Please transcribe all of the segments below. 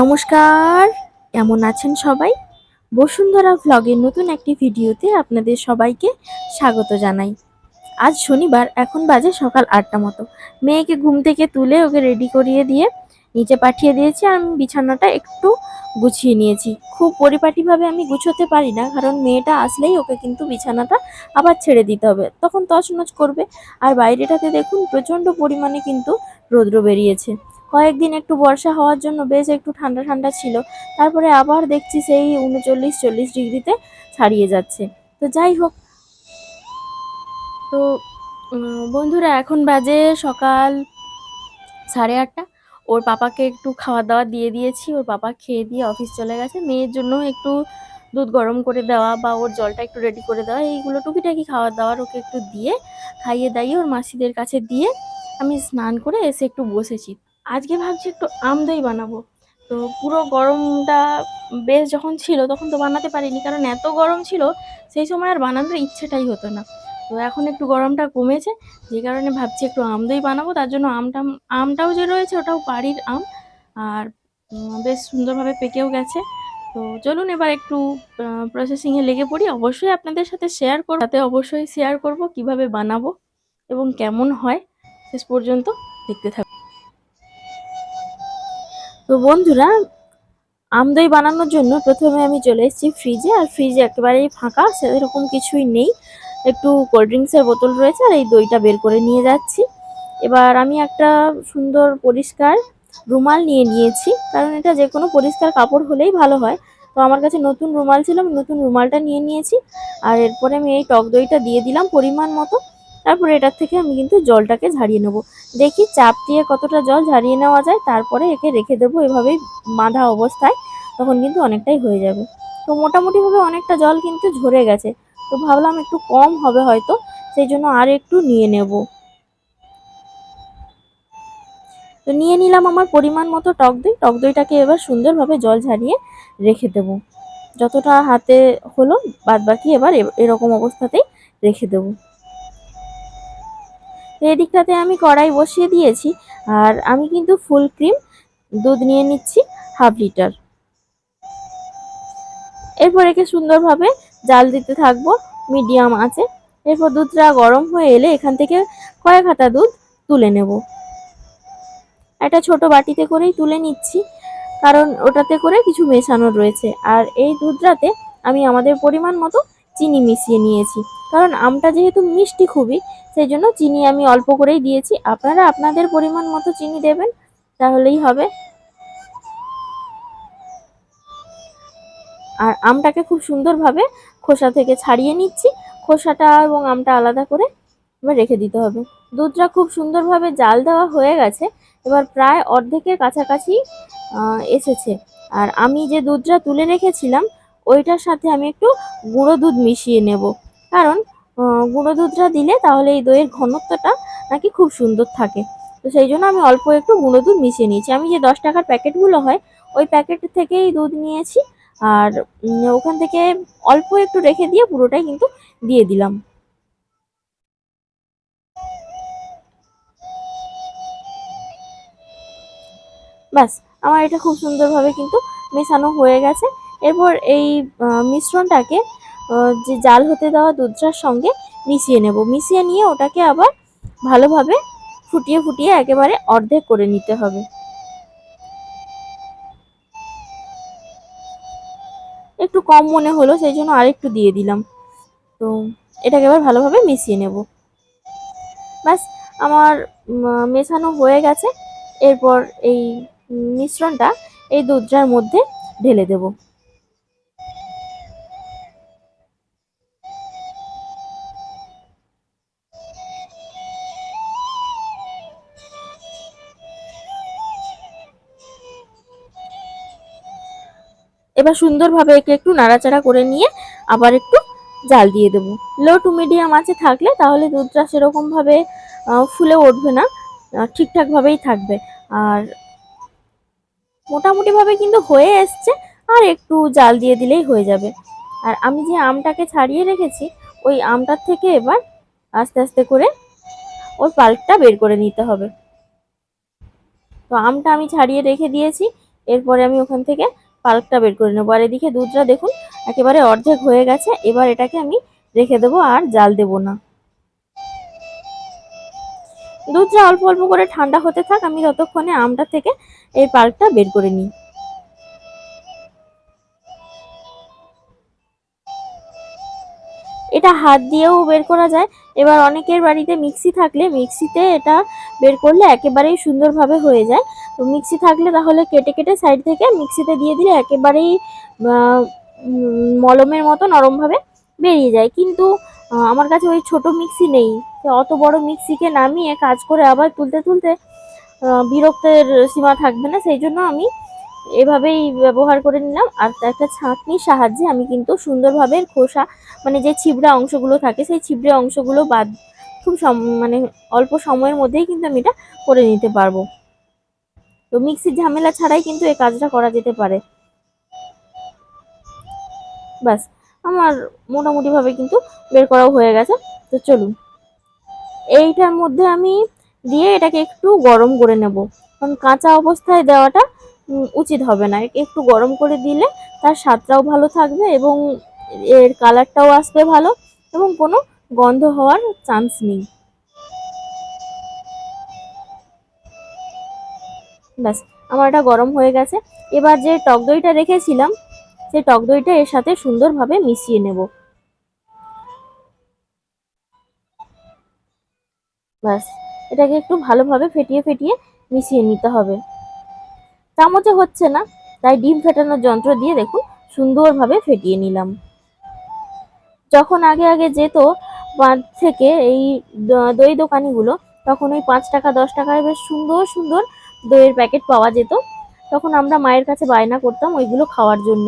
নমস্কার, কেমন আছেন সবাই? বসুন্ধরা ভ্লগের নতুন একটি ভিডিওতে আপনাদের সবাইকে স্বাগত জানাই। আজ শনিবার, এখন বাজে সকাল আটটা মতো। মেয়েকে ঘুম থেকে তুলে ওকে রেডি করিয়ে দিয়ে নিচে পাঠিয়ে দিয়েছি। আমি বিছানাটা একটু গুছিয়ে নিয়েছি। খুব পরিপাটিভাবে আমি গুছোতে পারি না, কারণ মেয়েটা আসলেই ওকে কিন্তু বিছানাটা আবার ছেড়ে দিতে হবে। তখন তছনছ করবে। আর বাইরেটাতে দেখুন, প্রচণ্ড পরিমাণে কিন্তু রৌদ্র বেরিয়েছে। কয়েকদিন একটু বর্ষা হওয়ার জন্য বেশ একটু ঠান্ডা ঠান্ডা ছিল। তারপরে আবার দেখছি সেই উনচল্লিশ, চল্লিশ ডিগ্রিতে ছাড়িয়ে যাচ্ছে। তো যাই হোক। তো বন্ধুরা এখন বাজে সকাল সাড়ে আটটা। ওর পাপাকে একটু খাওয়া দাওয়া দিয়ে দিয়েছি। ওর পাপা খেয়ে দিয়ে অফিস চলে গেছে। মেয়ের জন্য একটু দুধ গরম করে দেওয়া বা ওর জলটা একটু রেডি করে দেওয়া, এইগুলো টুকিটাকি খাওয়া দাওয়ার ওকে একটু দিয়ে, খাইয়ে দাইয়ে ওর মাসিদের কাছে দিয়ে আমি স্নান করে এসে একটু বসেছি। আজকে ভাবছি একটু আম দই বানাবো। তো পুরো গরমটা বেশ যখন ছিল তখন তো বানাতে পারিনি, কারণ এত গরম ছিল সেই সময় আর বানানোর ইচ্ছেটাই হতো না। তো এখন একটু গরমটা কমেছে, যে কারণে ভাবছি একটু আম দই বানাবো, তার জন্য আমটা আমটাও যে রয়েছে ওটাও বাড়ির আম, আর বেশ সুন্দরভাবে পেকেও গেছে। তো চলুন এবার একটু প্রসেসিংয়ে লেগে পড়ি। অবশ্যই আপনাদের সাথে শেয়ার করব, তাতে অবশ্যই শেয়ার করব কীভাবে বানাবো এবং কেমন হয়, শেষ পর্যন্ত দেখতে থাকুন। তো বন্ধুরা আম দই বানানোর জন্য প্রথমে আমি চলে এসেছি ফ্রিজে আর ফ্রিজে একেবারেই ফাঁকা সেরকম কিছুই নেই। একটু কোল্ড ড্রিঙ্কসের বোতল রয়েছে, আর এই দইটা বের করে নিয়ে যাচ্ছি। এবার আমি একটা সুন্দর পরিষ্কার রুমাল নিয়ে নিয়েছি, কারণ এটা যে কোনো পরিষ্কার কাপড় হলেই ভালো হয়। তো আমার কাছে নতুন রুমাল ছিল, আমি নতুন রুমালটা নিয়ে নিয়েছি, আর এরপরে আমি এই টক দইটা দিয়ে দিলাম পরিমাণ মতো। তারপরে এটার থেকে আমি কিন্তু জলটাকে ঝারিয়ে নেব। দেখি চাপ দিয়ে কতটা জল ঝারিয়ে নেওয়া যায়, তারপরে একে রেখে দেবো এভাবেই বাঁধা অবস্থায়, তখন কিন্তু অনেকটাই হয়ে যাবে। তো মোটামুটিভাবে অনেকটা জল কিন্তু ঝরে গেছে। তো ভাবলাম একটু কম হবে হয়তো, সেই জন্য আর একটু নিয়ে নেব। তো নিয়ে নিলাম আমার পরিমাণ মতো টক দই। টক দইটাকে এবার সুন্দরভাবে জল ঝারিয়ে রেখে দেব। যতটা হাতে হলো বাদ বাকি এবার এরকম অবস্থাতেই রেখে দেব। এদিকটাতে আমি কড়াই বসিয়ে দিয়েছি, আর আমি কিন্তু ফুল ক্রিম দুধ নিয়ে নিচ্ছি হাফ লিটার এরপর একে সুন্দরভাবে জাল দিতে থাকব মিডিয়াম আছে এরপর দুধটা গরম হয়ে এলে এখান থেকে কয়েক হাতা দুধ তুলে নেব। একটা ছোট বাটিতে করেই তুলে নিচ্ছি, কারণ ওটাতে করে কিছু মেশানো রয়েছে। আর এই দুধটাতে আমি আমাদের পরিমাণ মতো চিনি মিশিয়ে নিয়েছি। কারণ আমটা যেহেতু মিষ্টি খুবই সেই জন্য চিনি আমি অল্প করেই দিয়েছি। আপনারা আপনাদের পরিমাণ মতো চিনি দেবেন, তাহলেই হবে। আর আমটাকে খুব সুন্দরভাবে খোসা থেকে ছাড়িয়ে নিচ্ছি। খোসাটা এবং আমটা আলাদা করে এবার রেখে দিতে হবে। দুধটা খুব সুন্দরভাবে জাল দেওয়া হয়ে গেছে, এবার প্রায় অর্ধেকের কাছাকাছি এসেছে। আর আমি যে দুধটা তুলে রেখেছিলাম ওইটার সাথে আমি একটু গুঁড়ো দুধ মিশিয়ে নেব। কারণ গুঁড়ো দুধটা দিলে তাহলে এই দইয়ের ঘনত্বটা নাকি খুব সুন্দর থাকে। তো সেই জন্য আমি অল্প একটু গুঁড়ো দুধ মিশিয়ে নিয়েছি। আমি যে দশ টাকার প্যাকেটগুলো হয়, ওই প্যাকেট থেকেই দুধ নিয়েছি। আর ওখান থেকে অল্প একটু রেখে দিয়ে পুরোটাই কিন্তু দিয়ে দিলাম। ব্যাস, আমার এটা খুব সুন্দরভাবে কিন্তু মেশানো হয়ে গেছে। এরপর এই মিশ্রণটাকে যে জাল হতে দেওয়া দুধটার সঙ্গে মিশিয়ে নেব। মিশিয়ে নিয়ে ওটাকে আবার ভালোভাবে ফুটিয়ে ফুটিয়ে একেবারে অর্ধেক করে নিতে হবে। একটু কম মনে হলো, সেই জন্য আরেকটু দিয়ে দিলাম। তো এটাকে এবার ভালোভাবে মিশিয়ে নেব। ব্যাস, আমার মেশানো হয়ে গেছে। এরপর এই মিশ্রণটা এই দুধটার মধ্যে ঢেলে দেব। এবার সুন্দরভাবে একে একটু নাড়াচাড়া করে নিয়ে আবার একটু জাল দিয়ে দেবো। লো টু মিডিয়াম আছে থাকলে তাহলে দুধটা সেরকমভাবে ফুলে উঠবে না ঠিকঠাকভাবেই থাকবে। আর মোটামুটিভাবে কিন্তু হয়ে এসছে, আর একটু জাল দিয়ে দিলেই হয়ে যাবে। আর আমি যে আমটাকে ছাড়িয়ে রেখেছি, ওই আমটার থেকে এবার আস্তে আস্তে করে ওর পাল্পটা বের করে নিতে হবে। তো আমটা আমি ছাড়িয়ে রেখে দিয়েছি, এরপরে আমি ওখান থেকে পাল্কটা বের করে নেব। আর এদিকে দুধটা দেখুন, একেবারে অর্ধেক হয়ে গেছে, এবার এটাকে আমি রেখে দেবো আর জাল দেব না। দুধটা অল্প অল্প করে ঠান্ডা হতে থাক, আমি ততক্ষণে আমটা থেকে এই পাল্কটা বের করে নিই। এটা হাত দিয়েও বের করা যায়। এবার অনেকের বাড়িতে মিক্সি থাকলে, মিক্সিতে এটা বের করলে একেবারেই সুন্দরভাবে হয়ে যায়। তো মিক্সি থাকলে তাহলে কেটে কেটে সাইড থেকে মিক্সিতে দিয়ে দিলে একেবারেই মলমের মতো নরমভাবে বেরিয়ে যায়। কিন্তু আমার কাছে ওই ছোট মিক্সি নেই। অত বড় মিক্সিকে নামিয়ে কাজ করে আবার তুলতে তুলতে বিরক্তের সীমা থাকবে না। সেই জন্য আমি এভাবেই ব্যবহার করে নিলাম। আর একটা ছাঁকনির সাহায্যে আমি কিন্তু সুন্দরভাবে খোসা মানে যে ছিবড়া অংশগুলো থাকে, সেই ছিবড়ে অংশগুলো বাদ, খুব মানে অল্প সময়ের মধ্যেই কিন্তু আমি এটা করে নিতে পারব। তো মিক্সির ঝামেলা ছাড়াই কিন্তু এই কাজটা করা যেতে পারে। ব্যাস, আমার মোটামুটিভাবে কিন্তু বের করাও হয়ে গেছে। তো চলুন, এইটার মধ্যে আমি দিয়ে এটাকে একটু গরম করে নেব। কারণ কাঁচা অবস্থায় দেওয়াটা উচিত হবে না। একটু গরম করে দিলে তার স্বাদটাও ভালো থাকবে এবং এর কালারটাও আসবে ভালো এবং কোনো গন্ধ হওয়ার চান্স নেই। ব্যাস, আমার এটা গরম হয়ে গেছে। এবার যে টক দইটা রেখেছিলাম সেই টক দইটা এর সাথে সুন্দরভাবে মিশিয়ে নেব। ব্যাস, এটাকে একটু ভালোভাবে ফেটিয়ে ফেটিয়ে মিশিয়ে নিতে হবে। চামচে হচ্ছে না, তাই ডিম ফেটানোর যন্ত্র দিয়ে দেখুন সুন্দরভাবে ফেটিয়ে নিলাম। যখন আগে আগে যেত বাঁধ থেকে এই দই দোকানিগুলো, তখন ওই পাঁচ টাকা, দশ টাকায় বেশ সুন্দর সুন্দর দইয়ের প্যাকেট পাওয়া যেত। তখন আমরা মায়ের কাছে বায়না করতাম ওইগুলো খাওয়ার জন্য।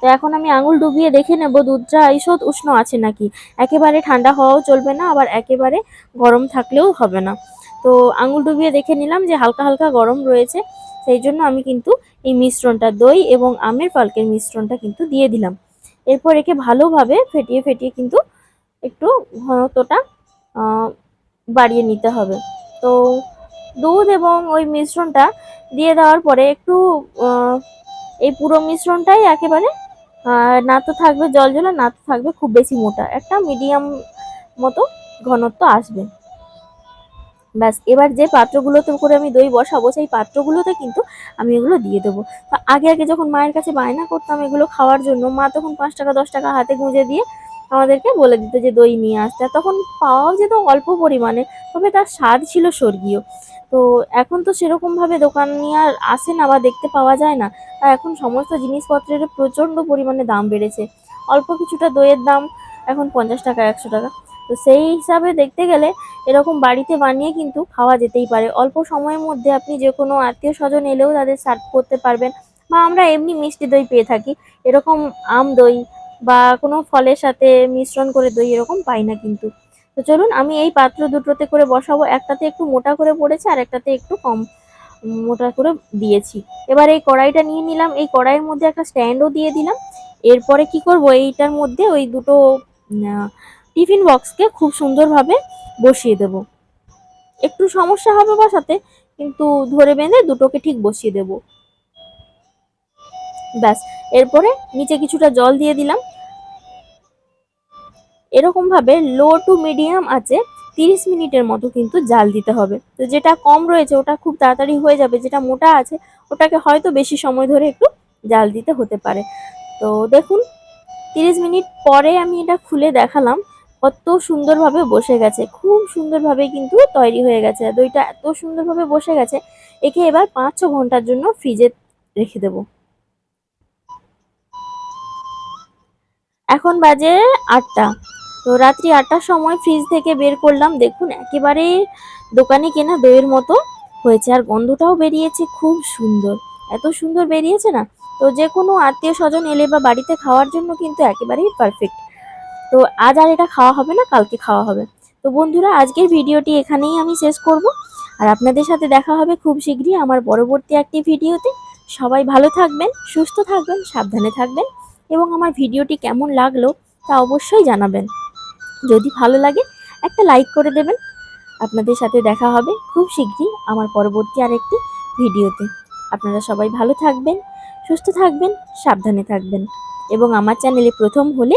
তো এখন আমি আঙুল ডুবিয়ে দেখে নেব দুধটা ঈষৎ উষ্ণ আছে নাকি? একেবারে ঠান্ডা হওয়াও চলবে না, আবার একেবারে গরম থাকলেও হবে না। তো আঙুল ডুবিয়ে দেখে নিলাম যে হালকা হালকা গরম রয়েছে। সেই জন্য আমি কিন্তু এই মিশ্রণটা দই এবং আমের পাল্কের মিশ্রণটা কিন্তু দিয়ে দিলাম। এরপর একে ভালোভাবে ফেটিয়ে ফেটিয়ে কিন্তু একটু ঘনত্বটা বাড়িয়ে নিতে হবে। তো দুধ এবং ওই মিশ্রণটা দিয়ে দেওয়ার পরে একটু এই পুরো মিশ্রণটাই একেবারে না তো থাকবে, জল জল না তো থাকবে খুব বেশি মোটা। একটা মিডিয়াম মতো ঘনত্ব আসবে। ব্যাস, এবার যে পাত্রগুলোতে করে আমি দই বসাবো, সেই পাত্রগুলোতে কিন্তু আমি এগুলো দিয়ে দেবো। তো আগে আগে যখন মায়ের কাছে বায়না করতাম এগুলো খাওয়ার জন্য, মা তখন পাঁচ টাকা, দশ টাকা হাতে গুঁজে দিয়ে আমাদেরকে বলে দিত যে, দই নিয়ে আসতে। তখন পাওয়াও যেত অল্প পরিমাণে, তবে তার স্বাদ ছিল স্বর্গীয়। তো এখন তো সেরকমভাবে দোকান নিয়ে আর আসে না বা দেখতে পাওয়া যায় না। আর এখন সমস্ত জিনিসপত্রের প্রচণ্ড পরিমাণে দাম বেড়েছে। অল্প কিছুটা দইয়ের দাম, এখন পঞ্চাশ টাকা, একশো টাকা। তো সেই হিসাবে দেখতে গেলে এরকম বাড়িতে বানিয়ে কিন্তু খাওয়া যেতেই পারে। অল্প সময়ের মধ্যে আপনি যে কোনো আত্মীয় স্বজন এলেও তাদের সার্ভ করতে পারবেন বা আমরা এমনি মিষ্টি দই পেয়ে থাকি। এরকম আম দই বা কোনো ফলের সাথে মিশ্রণ করে দই এরকম পাই না কিন্তু। তো চলুন আমি এই পাত্র দুটোতে করে বসাবো। একটাতে একটু মোটা করে পড়েছে আর একটাতে একটু কম মোটা করে দিয়েছি। এবার এই কড়াইটা নিয়ে নিলাম। এই কড়াইয়ের মধ্যে একটা স্ট্যান্ডও দিয়ে দিলাম। এরপরে কি করব? এইটার মধ্যে ওই দুটো টিফিন বক্সকে খুব সুন্দরভাবে বসিয়ে দেব। একটু সমস্যা হবে বসাতে, কিন্তু ধরে বেঁধে দুটোকে ঠিক বসিয়ে দেব। ব্যাস, এরপরে নিচে কিছুটা জল দিয়ে দিলাম। এরকম ভাবে লো টু মিডিয়াম আছে, তিরিশ মিনিটের মতো কিন্তু জাল দিতে হবে। তো যেটা কম রয়েছে, ওটা খুব তাড়াতাড়ি হয়ে যাবে, যেটা মোটা আছে, ওটাকে হয়তো বেশি সময় ধরে একটু জাল দিতে হতে পারে। তো দেখুন, তিরিশ মিনিট পরে আমি এটা খুলে দেখালাম। কত সুন্দরভাবে বসে গেছে, খুব সুন্দরভাবে কিন্তু তৈরি হয়ে গেছে। দইটা এত সুন্দরভাবে বসে গেছে, একে এবার পাঁচ ছ ঘণ্টার জন্য ফ্রিজে রেখে দেবো। এখন বাজে আটটা, তো রাত্রি আটটার সময় ফ্রিজ থেকে বের করলাম। দেখুন একেবারে দোকানে কেনা দইয়ের মতো হয়েছে, আর গন্ধটাও বেরিয়েছে খুব সুন্দর। এত সুন্দর বেরিয়েছে না? তো যে কোনো আত্মীয় স্বজন এলে বা বাড়িতে খাওয়ার জন্য কিন্তু একেবারেই পারফেক্ট তো আজ আর এটা খাওয়া হবে না, কালকে খাওয়া হবে। তো বন্ধুরা, আজকের ভিডিওটি এখানেই আমি শেষ করব। আর আপনাদের সাথে দেখা হবে খুব শীঘ্রই আমার পরবর্তী একটি ভিডিওতে। সবাই ভালো থাকবেন, সুস্থ থাকবেন, সাবধানে থাকবেন এবং আমার ভিডিওটি কেমন লাগল তা অবশ্যই জানাবেন। যদি ভালো লাগে, একটা লাইক করে দেবেন। আপনাদের সাথে দেখা হবে খুব শীঘ্রই আমার পরবর্তী আরেকটি ভিডিওতে। আপনারা সবাই ভালো থাকবেন, সুস্থ থাকবেন, সাবধানে থাকবেন এবং আমার চ্যানেলে প্রথম হলে